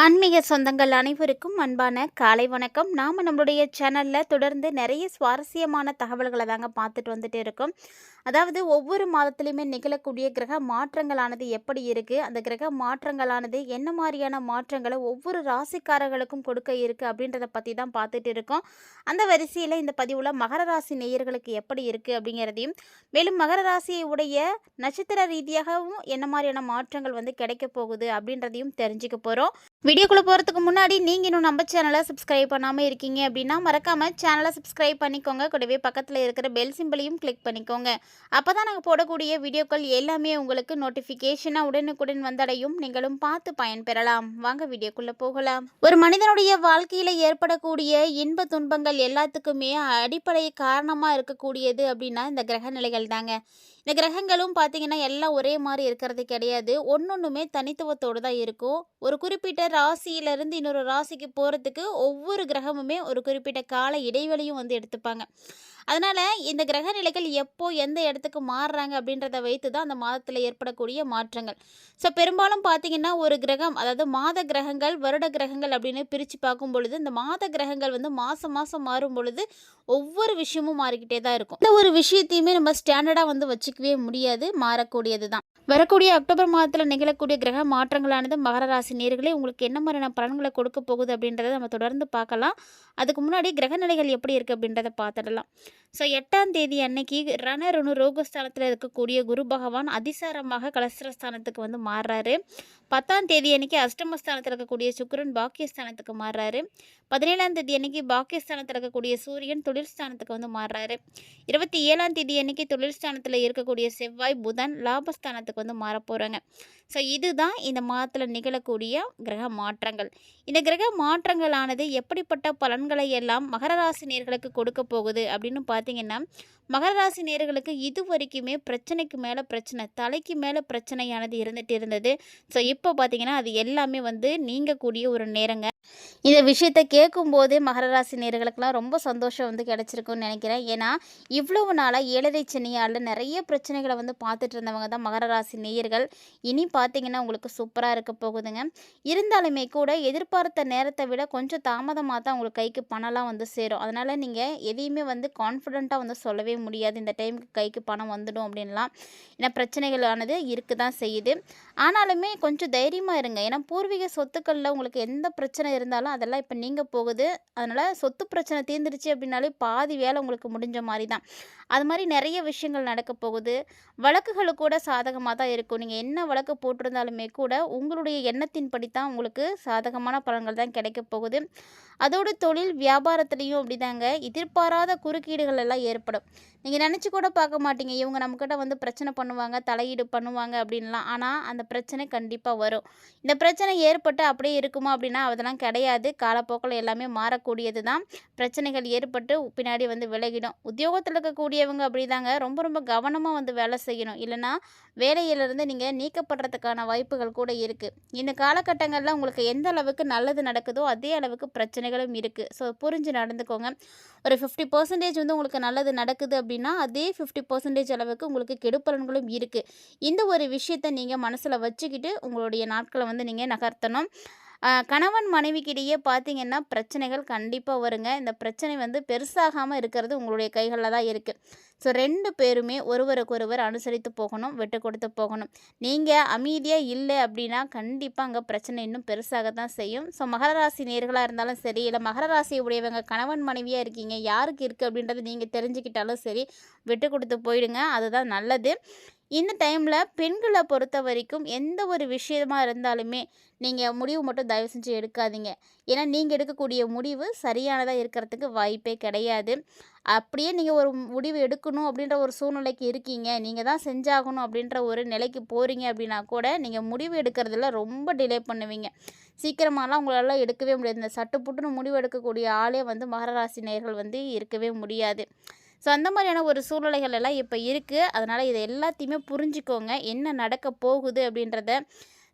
ஆன்மீக சொந்தங்கள் அனைவருக்கும் அன்பான காலை வணக்கம். நாம் நம்மளுடைய சேனலில் தொடர்ந்து நிறைய சுவாரஸ்யமான தகவல்களை தாங்க பார்த்துட்டு வந்துட்டு இருக்கோம். அதாவது ஒவ்வொரு மாதத்துலையுமே நிகழக்கூடிய கிரக மாற்றங்களானது எப்படி இருக்குது அந்த கிரக மாற்றங்களானது என்ன மாதிரியான மாற்றங்களை ஒவ்வொரு ராசிக்காரர்களுக்கும் கொடுக்க இருக்குது அப்படின்றத பற்றி தான் பார்த்துட்டு இருக்கோம். அந்த வரிசையில் இந்த பதிவில் மகர ராசி நேயர்களுக்கு எப்படி இருக்குது அப்படிங்கிறதையும் மேலும் மகர ராசியை உடைய நட்சத்திர ரீதியாகவும் என்ன மாதிரியான மாற்றங்கள் வந்து கிடைக்க போகுது அப்படின்றதையும் தெரிஞ்சுக்க போகிறோம் வீடியோக்குள்ளே போகிறதுக்கு முன்னாடி நீங்கள் இன்னும் நம்ம சேனலை சப்ஸ்கிரைப் பண்ணாமல் இருக்கீங்க அப்படின்னா மறக்காமல் சேனலை சப்ஸ்கிரைப் பண்ணிக்கோங்க. கூடவே பக்கத்தில் இருக்கிற பெல் சிம்பிளையும் கிளிக் பண்ணிக்கோங்க. அப்போ தான் நாங்கள் போடக்கூடிய வீடியோக்கள் எல்லாமே உங்களுக்கு நோட்டிஃபிகேஷனாக உடனுக்குடன் வந்தடையும். நீங்களும் பார்த்து பயன்பெறலாம். வாங்க வீடியோக்குள்ளே போகலாம். ஒரு மனிதனுடைய வாழ்க்கையில் ஏற்படக்கூடிய இன்ப துன்பங்கள் எல்லாத்துக்குமே அடிப்படை காரணமாக இருக்கக்கூடியது அப்படின்னா இந்த கிரக நிலைகள் தாங்க இந்த கிரகங்களும் பார்த்தீங்கன்னா எல்லாம் ஒரே மாதிரி இருக்கிறது கிடையாது. ஒன்னொன்றுமே தனித்துவத்தோடு தான் இருக்கும். ஒரு குறிப்பிட்ட ராசியிலேருந்து இன்னொரு ராசிக்கு போகிறதுக்கு ஒவ்வொரு கிரகமுமே ஒரு குறிப்பிட்ட கால இடைவெளியும் வந்து எடுத்துப்பாங்க. அதனால் இந்த கிரக நிலைகள் எப்போ எந்த இடத்துக்கு மாறுறாங்க அப்படின்றத வைத்து தான் அந்த மாதத்தில் ஏற்படக்கூடிய மாற்றங்கள். ஸோ பெரும்பாலும் பார்த்தீங்கன்னா ஒரு கிரகம் அதாவது மாத கிரகங்கள் வருட கிரகங்கள் அப்படின்னு பிரித்து பார்க்கும் பொழுது இந்த மாத கிரகங்கள் வந்து மாதம் மாதம் மாறும் பொழுது ஒவ்வொரு விஷயமும் மாறிக்கிட்டே தான் இருக்கும். இந்த ஒரு விஷயத்தையுமே நம்ம ஸ்டாண்டர்டாக வந்து வச்சுக்கவே முடியாது மாறக்கூடியது தான். வரக்கூடிய அக்டோபர் மாதத்தில் நிகழக்கூடிய கிரக மாற்றங்களானது மகர ராசி நேர்களே உங்களுக்கு என்ன மாதிரியான பலன்களை கொடுக்க போகுது அப்படின்றத நம்ம தொடர்ந்து பார்க்கலாம். அதுக்கு முன்னாடி கிரக நிலைகள் எப்படி இருக்குது அப்படின்றத பார்த்துடலாம். ஸோ எட்டாம் தேதி அன்னைக்கு ரணருணு ரோகஸ்தானத்தில் இருக்கக்கூடிய குரு பகவான் அதிசாரமாக கலஸ்திரஸ்தானத்துக்கு வந்து மாறுறாரு. பத்தாம் தேதி அன்னைக்கு அஷ்டமஸ்தானத்தில் இருக்கக்கூடிய சுக்கரன் பாக்கியஸ்தானத்துக்கு மாறுறாரு. பதினேழாம் தேதி அன்னைக்கு பாக்கியஸ்தானத்தில் இருக்கக்கூடிய சூரியன் தொழில்ஸ்தானத்துக்கு வந்து மாறுறாரு. இருபத்தி ஏழாம் தேதி அன்னைக்கு தொழில்ஸ்தானத்தில் இருக்கக்கூடிய செவ்வாய் புதன் லாபஸ்தானத்துக்கு வந்து மாறப்போகிறாங்க ஸோ இதுதான் இந்த மாதத்தில் நிகழக்கூடிய கிரக மாற்றங்கள். இந்த கிரக மாற்றங்களானது எப்படிப்பட்ட பலன்களை எல்லாம் மகர ராசி நேர்களுக்கு கொடுக்க போகுது அப்படின்னு பார்த்தீங்கன்னா மகர ராசி நேர்களுக்கு இது வரைக்குமே பிரச்சனைக்கு மேலே பிரச்சனை தலைக்கு மேலே பிரச்சனையானது இருந்துகிட்டு இருந்தது. ஸோ இப்போ பார்த்தீங்கன்னா அது எல்லாமே வந்து நீங்கக்கூடிய ஒரு நேரங்க. இந்த விஷயத்தை கேட்கும்போதே மகர ராசி நேர்களுக்கெல்லாம் ரொம்ப சந்தோஷம் வந்து கிடச்சிருக்குன்னு நினைக்கிறேன். ஏன்னா இவ்வளவு நாளாக ஏழரை சனியால் நிறைய பிரச்சனைகளை வந்து பார்த்துட்டு இருந்தவங்க தான் மகர ராசி நேயர்கள். இனி பார்த்தீங்கன்னா உங்களுக்கு சூப்பராக இருக்க போகுதுங்க. இருந்தாலுமே கூட எதிர்பார்த்த நேரத்தை விட கொஞ்சம் தாமதமாக தான் உங்களுக்கு கைக்கு பணம்லாம் வந்து சேரும். அதனால் நீங்கள் எதையுமே வந்து கான்ஃபிடெண்ட்டாக வந்து சொல்லவே முடியாது. இந்த டைமுக்கு கைக்கு பணம் வந்துடும் அப்படின்லாம். ஏன்னா பிரச்சனைகளானது இருக்க தான் செய்யுது. ஆனாலுமே கொஞ்சம் தைரியமாக இருங்க. ஏன்னா பூர்வீக சொத்துக்களில் உங்களுக்கு எந்த பிரச்சனை இருந்தாலும் அதெல்லாம் இப்போ நீங்கள் போகுது. அதனால் சொத்து பிரச்சனை தீர்ந்துருச்சு அப்படின்னாலே பாதி வேலை உங்களுக்கு முடிஞ்ச மாதிரி தான் அது மாதிரி நிறைய விஷயங்கள் நடக்க போகுது. வழக்குகள் கூட சாதகமாக தான் இருக்கும். நீங்கள் என்ன வழக்கு போட்டிருந்தாலுமே கூட உங்களுடைய எண்ணத்தின்படி தான் உங்களுக்கு சாதகமான பலன்கள் தான் கிடைக்க போகுது. அதோடு தொழில் வியாபாரத்துலேயும் அப்படிதாங்க. எதிர்பாராத குறுக்கீடுகள் எல்லாம் ஏற்படும். நீங்கள் நினச்சி கூட பார்க்க மாட்டீங்க. இவங்க நம்மக்கிட்ட வந்து பிரச்சனை பண்ணுவாங்க தலையீடு பண்ணுவாங்க அப்படின்லாம். ஆனால் அந்த பிரச்சனை கண்டிப்பாக வரும். இந்த பிரச்சனை ஏற்பட்டு அப்படியே இருக்குமா அப்படின்னா அதெல்லாம் கிடையாது. காலப்போக்கில் எல்லாமே மாறக்கூடியது தான் பிரச்சனைகள் ஏற்பட்டு பின்னாடி வந்து விலகிடும். உத்தியோகத்தில் இருக்கக்கூடியவங்க அப்படிதாங்க. ரொம்ப ரொம்ப கவனமாக வந்து வேலை செய்யணும். இல்லைன்னா வேலையிலிருந்து நீங்கள் நீக்கப்படுறதுக்கான வாய்ப்புகள் கூட இருக்குது இந்த காலகட்டங்களில் உங்களுக்கு எந்த அளவுக்கு நல்லது நடக்குதோ அதே அளவுக்கு பிரச்சனைகளும் இருக்குது ஸோ புரிஞ்சு நடந்துக்கோங்க. ஒரு ஃபிஃப்டி பர்சன்டேஜ் வந்து உங்களுக்கு நல்லது நடக்குது அப்படின்னா அதே ஃபிஃப்டி பர்சன்டேஜ் அளவுக்கு உங்களுக்கு கெடுப்பலன்களும் இருக்குது இந்த ஒரு விஷயத்தை நீங்கள் மனசில் வச்சுக்கிட்டு உங்களுடைய நாட்களை வந்து நீங்கள் நகர்த்தணும். கணவன் மனைவிக்கிடையே பார்த்தீங்கன்னா பிரச்சனைகள் கண்டிப்பாக வருங்க. இந்த பிரச்சனை வந்து பெருசாகாமல் இருக்கிறது உங்களுடைய கைகளில் தான் இருக்குது ஸோ ரெண்டு பேருமே ஒருவருக்கொருவர் அனுசரித்து போகணும் விட்டு கொடுத்து போகணும். நீங்கள் அமைதியாக இல்லை அப்படின்னா கண்டிப்பாக அங்கே பிரச்சனை இன்னும் பெருசாக தான் செய்யும். ஸோ மகர ராசி நேர்களாக இருந்தாலும் சரி இல்லை மகர ராசி உடையவங்க கணவன் மனைவியாக இருக்கீங்க யாருக்கு இருக்குது அப்படின்றத நீங்கள் தெரிஞ்சுக்கிட்டாலும் சரி விட்டு கொடுத்து போயிடுங்க. அதுதான் நல்லது. இந்த டைமில் பெண்களை பொறுத்த வரைக்கும் எந்த ஒரு விஷயமா இருந்தாலுமே நீங்கள் முடிவு மட்டும் தயவு செஞ்சு எடுக்காதீங்க. ஏன்னா நீங்கள் எடுக்கக்கூடிய முடிவு சரியானதாக இருக்கிறதுக்கு வாய்ப்பே கிடையாது. அப்படியே நீங்கள் ஒரு முடிவு எடுக்கணும் அப்படின்ற ஒரு சூழ்நிலைக்கு இருக்கீங்க. நீங்கள் தான் செஞ்சாகணும் அப்படின்ற ஒரு நிலைக்கு போகிறீங்க அப்படின்னா கூட நீங்கள் முடிவு எடுக்கிறதுல ரொம்ப டிலே பண்ணுவீங்க. சீக்கிரமாலாம் உங்களால் எடுக்கவே முடியாது. இந்த சட்டுப்புட்டுன்னு முடிவு எடுக்கக்கூடிய ஆளே வந்து மகராசி நேர்கள் வந்து இருக்கவே முடியாது. ஸோ அந்த மாதிரியான ஒரு சூழ்நிலைகள் எல்லாம் இப்போ இருக்குது அதனால் இதை எல்லாத்தையுமே புரிஞ்சுக்கோங்க. என்ன நடக்க போகுது அப்படின்றத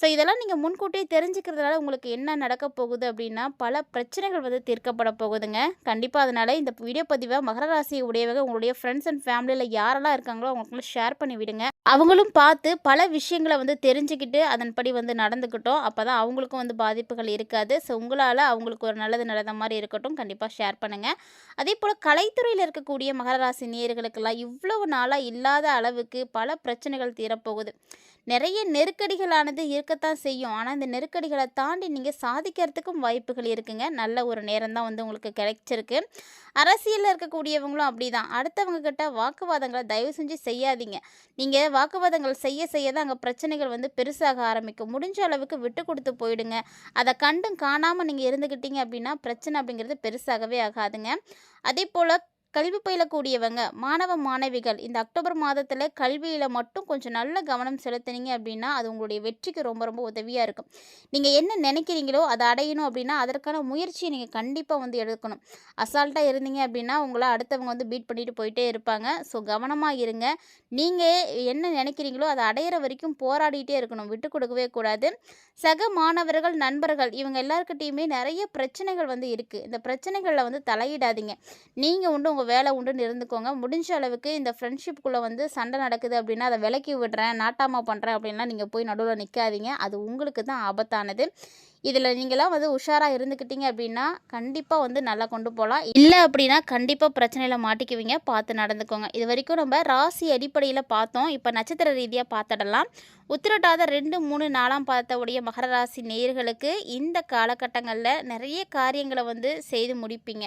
ஸோ இதெல்லாம் நீங்கள் முன்கூட்டியே தெரிஞ்சுக்கிறதுனால உங்களுக்கு என்ன நடக்க போகுது அப்படின்னா பல பிரச்சனைகள் வந்து தீர்க்கப்பட போகுதுங்க. கண்டிப்பாக அதனால் இந்த வீடியோ பதிவை மகர ராசி உடையவங்க உங்களுடைய ஃப்ரெண்ட்ஸ் அண்ட் ஃபேமிலியில் யாரெல்லாம் இருக்காங்களோ அவங்களுக்குள்ள ஷேர் பண்ணி விடுங்க. அவங்களும் பார்த்து பல விஷயங்களை வந்து தெரிஞ்சுக்கிட்டு அதன்படி வந்து நடந்துக்கிட்டோம். அப்போ தான் அவங்களுக்கும் வந்து பாதிப்புகள் இருக்காது. ஸோ உங்களால் அவங்களுக்கு ஒரு நல்லது நடந்த மாதிரி இருக்கட்டும். கண்டிப்பாக ஷேர் பண்ணுங்கள் அதே போல் கலைத்துறையில் இருக்கக்கூடிய மகர ராசி நேயர்களுக்கெல்லாம் இவ்வளவு நாளாக இல்லாத அளவுக்கு பல பிரச்சனைகள் தீரப்போகுது. நிறைய நெருக்கடிகளானது இருக்கத்தான் செய்யும். ஆனால் இந்த நெருக்கடிகளை தாண்டி நீங்கள் சாதிக்கிறதுக்கும் வாய்ப்புகள் இருக்குங்க. நல்ல ஒரு நேரம் தான் வந்து உங்களுக்கு கிடைச்சிருக்கு. அரசியலில் இருக்கக்கூடியவங்களும் அப்படி தான் அடுத்தவங்க கிட்ட வாக்குவாதங்களை தயவு செஞ்சு செய்யாதீங்க. நீங்கள் வாக்குவாதங்கள் செய்ய செய்ய தான் அங்கே பிரச்சனைகள் வந்து பெருசாக ஆரம்பிக்கும். முடிஞ்ச அளவுக்கு விட்டு கொடுத்து போயிடுங்க. அதை கண்டும் காணாமல் நீங்கள் இருந்துக்கிட்டீங்க அப்படின்னா பிரச்சனை அப்படிங்கிறது பெருசாகவே ஆகாதுங்க. அதே போல் கல்வி பயிலக்கூடியவங்க மாணவ மாணவிகள் இந்த அக்டோபர் மாதத்தில் கல்வியில் மட்டும் கொஞ்சம் நல்ல கவனம் செலுத்துனீங்க அப்படின்னா அது உங்களுடைய வெற்றிக்கு ரொம்ப ரொம்ப உதவியாக இருக்கும். நீங்கள் என்ன நினைக்கிறீங்களோ அதை அடையணும் அப்படின்னா அதற்கான முயற்சியை நீங்கள் கண்டிப்பாக வந்து எடுக்கணும். அசால்ட்டாக இருந்தீங்க அப்படின்னா உங்களை அடுத்தவங்க வந்து பீட் பண்ணிட்டு போயிட்டே இருப்பாங்க. ஸோ கவனமாக இருங்க. நீங்கள் என்ன நினைக்கிறீங்களோ அதை அடையிற வரைக்கும் போராடிட்டே இருக்கணும். விட்டு கொடுக்கவே கூடாது. சக மாணவர்கள் நண்பர்கள் இவங்க எல்லாருக்கிட்டேயுமே நிறைய பிரச்சனைகள் வந்து இருக்குது இந்த பிரச்சனைகளில் வந்து தலையிடாதீங்க. நீங்கள் உண்டு உங்கள் வேலை உண்டுன்னு இருந்துக்கோங்க. முடிஞ்ச அளவுக்கு இந்த ஃப்ரெண்ட்ஷிப்புக்குள்ளே வந்து சண்டை நடக்குது அப்படின்னா அதை விலக்கி விடுறேன் நாட்டாமா பண்ணுறேன் அப்படின்லாம் நீங்கள் போய் நடுவில் நிற்காதீங்க அது உங்களுக்கு தான் ஆபத்தானது. இதில் நீங்களாம் வந்து உஷாராக இருந்துக்கிட்டீங்க அப்படின்னா கண்டிப்பாக வந்து நல்லா கொண்டு போகலாம் இல்லை அப்படின்னா கண்டிப்பாக பிரச்சனையில் மாட்டிக்குவீங்க. பார்த்து நடந்துக்கோங்க. இது வரைக்கும் நம்ம ராசி அடிப்படையில் பார்த்தோம். இப்போ நட்சத்திர ரீதியாக பார்த்துடலாம். உத்திரட்டாத ரெண்டு மூணு நாலாம் பார்த்தவுடைய மகர ராசி நேயர்களுக்கு இந்த காலகட்டங்களில் நிறைய காரியங்களை வந்து செய்து முடிப்பீங்க.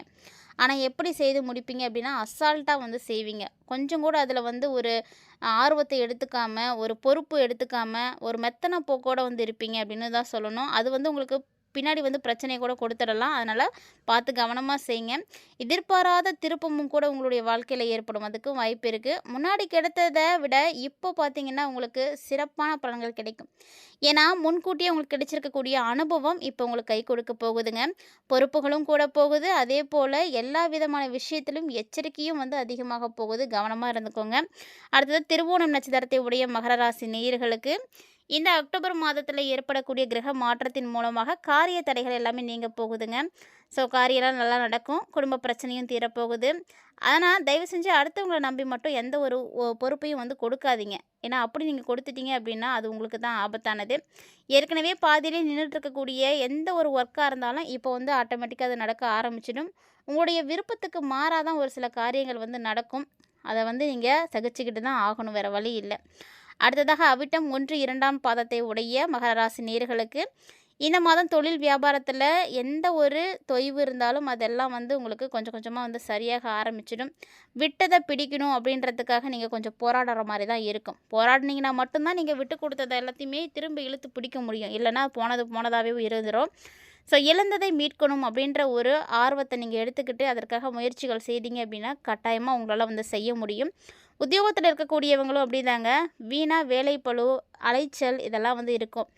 ஆனால் எப்படி செய்து முடிப்பீங்க அப்படின்னா அசால்ட்டாக வந்து செய்வீங்க. கொஞ்சம் கூட அதில் வந்து ஒரு ஆர்வத்தை எடுத்துக்காமல் ஒரு பொறுப்பு எடுத்துக்காமல் ஒரு மெத்தனை போக்கோட வந்து இருப்பீங்க அப்படின்னு தான் சொல்லணும். அது வந்து உங்களுக்கு பின்னாடி வந்து பிரச்சனையை கூட கொடுத்துடலாம். அதனால் பார்த்து கவனமாக செய்யுங்க. எதிர்பாராத திருப்பமும் கூட உங்களுடைய வாழ்க்கையில் ஏற்படும். அதுக்கும் வாய்ப்பு இருக்குது முன்னாடி கிடைத்ததை விட இப்போ பார்த்தீங்கன்னா உங்களுக்கு சிறப்பான பலன்கள் கிடைக்கும். ஏன்னா முன்கூட்டியே உங்களுக்கு கிடைச்சிருக்கக்கூடிய அனுபவம் இப்போ உங்களுக்கு கை கொடுக்க போகுதுங்க. பொறுப்புகளும் கூட போகுது. அதே போல் எல்லா விதமான விஷயத்திலும் எச்சரிக்கையும் வந்து அதிகமாக போகுது. கவனமாக இருந்துக்கோங்க. அடுத்தது திருவோணம் நட்சத்திரத்தை உடைய மகர ராசி நேயர்களுக்கு இந்த அக்டோபர் மாதத்தில் ஏற்படக்கூடிய கிரக மாற்றத்தின் மூலமாக காரிய தடைகள் எல்லாமே நீங்கள் போகுதுங்க. ஸோ காரியெல்லாம் நல்லா நடக்கும். குடும்ப பிரச்சனையும் தீரப்போகுது. ஆனால் தயவு செஞ்சு அடுத்தவங்களை நம்பி மட்டும் எந்த ஒரு பொறுப்பையும் வந்து கொடுக்காதீங்க. ஏன்னா அப்படி நீங்கள் கொடுத்துட்டீங்க அப்படின்னா அது உங்களுக்கு தான் ஆபத்தானது. ஏற்கனவே பாதியிலே நின்றுட்டுருக்கக்கூடிய எந்த ஒரு ஒர்க்காக இருந்தாலும் இப்போ வந்து ஆட்டோமேட்டிக்காக அது நடக்க ஆரம்பிச்சிடும். உங்களுடைய விருப்பத்துக்கு மாறாதான் ஒரு சில காரியங்கள் வந்து நடக்கும். அதை வந்து நீங்கள் சகிச்சுக்கிட்டு தான் ஆகணும். வேறு வழி இல்லை. அடுத்ததாக அவிட்டம் ஒன்று இரண்டாம் பாதத்தை உடைய மகராசி நேர்களுக்கு இந்த மாதம் தொழில் வியாபாரத்தில் எந்த ஒரு தொய்வு இருந்தாலும் அதெல்லாம் வந்து உங்களுக்கு கொஞ்சம் கொஞ்சமாக வந்து சரியாக ஆரம்பிச்சிடும். விட்டதை பிடிக்கணும் அப்படின்றதுக்காக நீங்கள் கொஞ்சம் போராடுற மாதிரி தான் இருக்கும். போராடினீங்கன்னா மட்டும்தான் நீங்கள் விட்டு கொடுத்தது எல்லாத்தையுமே திரும்ப இழுத்து பிடிக்க முடியும். இல்லைன்னா போனது போனதாகவே இருந்துடும் ஸோ இழந்ததை மீட்கணும் அப்படின்ற ஒரு ஆர்வத்தை நீங்கள் எடுத்துக்கிட்டு அதற்காக முயற்சிகள் செய்தீங்க அப்படின்னா கட்டாயமாக உங்களால் வந்து செய்ய முடியும். உத்தியோகத்தில் இருக்கக்கூடியவங்களும் அப்படிதாங்க. வீணாக வேலைப்பளு அலைச்சல் இதெல்லாம் வந்து இருக்கும்.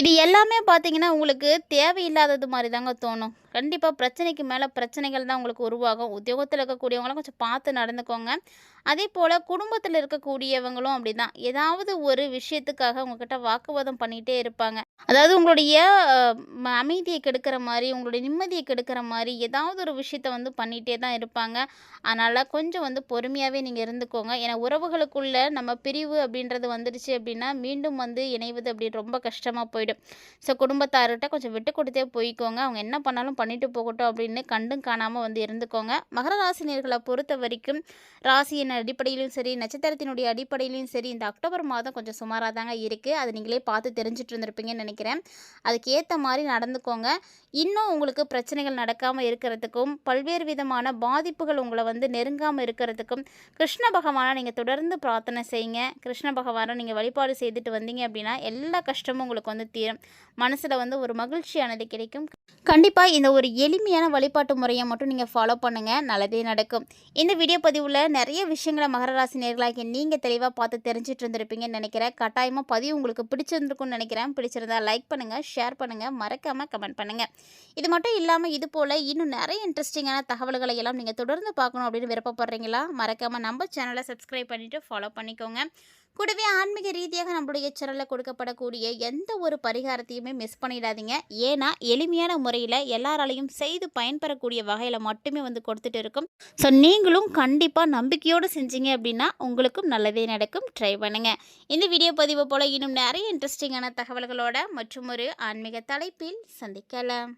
இது எல்லாமே பார்த்தீங்கன்னா உங்களுக்கு தேவையில்லாதது மாதிரி தாங்க தோணும். கண்டிப்பாக பிரச்சனைக்கு மேலே பிரச்சனைகள் தான் உங்களுக்கு உருவாகும். உத்தியோகத்தில் இருக்கக்கூடியவங்களும் கொஞ்சம் பார்த்து நடந்துக்கோங்க. அதே போல் குடும்பத்தில் இருக்கக்கூடியவங்களும் அப்படி தான் ஏதாவது ஒரு விஷயத்துக்காக உங்ககிட்ட வாக்குவாதம் பண்ணிகிட்டே இருப்பாங்க. அதாவது உங்களுடைய அமைதியை கெடுக்கிற மாதிரி உங்களுடைய நிம்மதியை கெடுக்கிற மாதிரி ஏதாவது ஒரு விஷயத்த வந்து பண்ணிகிட்டே தான் இருப்பாங்க. அதனால் கொஞ்சம் வந்து பொறுமையாகவே நீங்கள் இருந்துக்கோங்க. ஏன்னா உறவுகளுக்குள்ள நம்ம பிரிவு அப்படின்றது வந்துடுச்சு அப்படின்னா மீண்டும் வந்து இணைவது அப்படி ரொம்ப கஷ்டமாக போயிடும். ஸோ குடும்பத்தார்கிட்ட கொஞ்சம் விட்டு கொடுத்தே போய்க்கோங்க. அவங்க என்ன பண்ணாலும் பண்ணிட்டு போகட்டும் அப்படின்னு கண்டும் காணாமல் வந்து இருந்துக்கோங்க. மகர ராசினியர்களை பொறுத்த வரைக்கும் ராசியின் அடிப்படையிலும் சரி நட்சத்திரத்தினுடைய அடிப்படையிலும் சரி இந்த அக்டோபர் மாதம் கொஞ்சம் சுமாராக தாங்க இருக்குது அது நீங்களே பார்த்து தெரிஞ்சுட்டு இருந்திருப்பீங்கன்னு நினைக்கிறேன். அதுக்கேற்ற மாதிரி நடந்துக்கோங்க. இன்னும் உங்களுக்கு பிரச்சனைகள் நடக்காமல் இருக்கிறதுக்கும் பல்வேறு விதமான பாதிப்புகள் உங்களை வந்து நெருங்காமல் இருக்கிறதுக்கும் கிருஷ்ண பகவானை நீங்கள் தொடர்ந்து பிரார்த்தனை செய்யுங்க. கிருஷ்ண பகவானை நீங்கள் வழிபாடு செய்துட்டு வந்தீங்க அப்படின்னா எல்லா கஷ்டமும் உங்களுக்கு வந்து தீரும். மனசில் வந்து ஒரு மகிழ்ச்சியானது கிடைக்கும். கண்டிப்பாக இந்த ஒரு எளிமையான வழிபாட்டு முறையை மட்டும் நீங்கள் ஃபாலோ பண்ணுங்கள் நல்லதே நடக்கும். இந்த வீடியோ பதிவில் நிறைய விஷயங்களை மகர ராசி நேர்களாகி நீங்கள் தெளிவாக பார்த்து தெரிஞ்சிட்டு இருந்திருப்பீங்கன்னு நினைக்கிறேன். கட்டாயமாக பதிவு உங்களுக்கு பிடிச்சிருந்துருக்கும்னு நினைக்கிறேன். பிடிச்சிருந்தா லைக் பண்ணுங்கள் ஷேர் பண்ணுங்கள் மறக்காமல் கமெண்ட் பண்ணுங்கள் இது மட்டும் இல்லாமல் இது போல் இன்னும் நிறைய இன்ட்ரெஸ்டிங்கான தகவல்களை எல்லாம் நீங்கள் தொடர்ந்து பார்க்கணும் அப்படின்னு விருப்பப்படுறீங்களா? மறக்காமல் நம்ம சேனலை சப்ஸ்கிரைப் பண்ணிவிட்டு ஃபாலோ பண்ணிக்கோங்க. கூடவே ஆன்மீக ரீதியாக நம்மளுடைய சேனலில் கொடுக்கப்படக்கூடிய எந்த ஒரு பரிகாரத்தையுமே மிஸ் பண்ணிடாதீங்க. ஏன்னா எளிமையான முறையில் எல்லாராலையும் செய்து பயன்பெறக்கூடிய வகையில் மட்டுமே வந்து கொடுத்துட்டு இருக்கும். ஸோ நீங்களும் கண்டிப்பாக நம்பிக்கையோடு செஞ்சீங்க அப்படின்னா உங்களுக்கும் நல்லதே நடக்கும். ட்ரை பண்ணுங்கள் இந்த வீடியோ பதிவு போல் இன்னும் நிறைய இன்ட்ரெஸ்டிங்கான தகவல்களோட மற்றும் ஒரு ஆன்மீக தலைப்பில் சந்திக்கலாம்.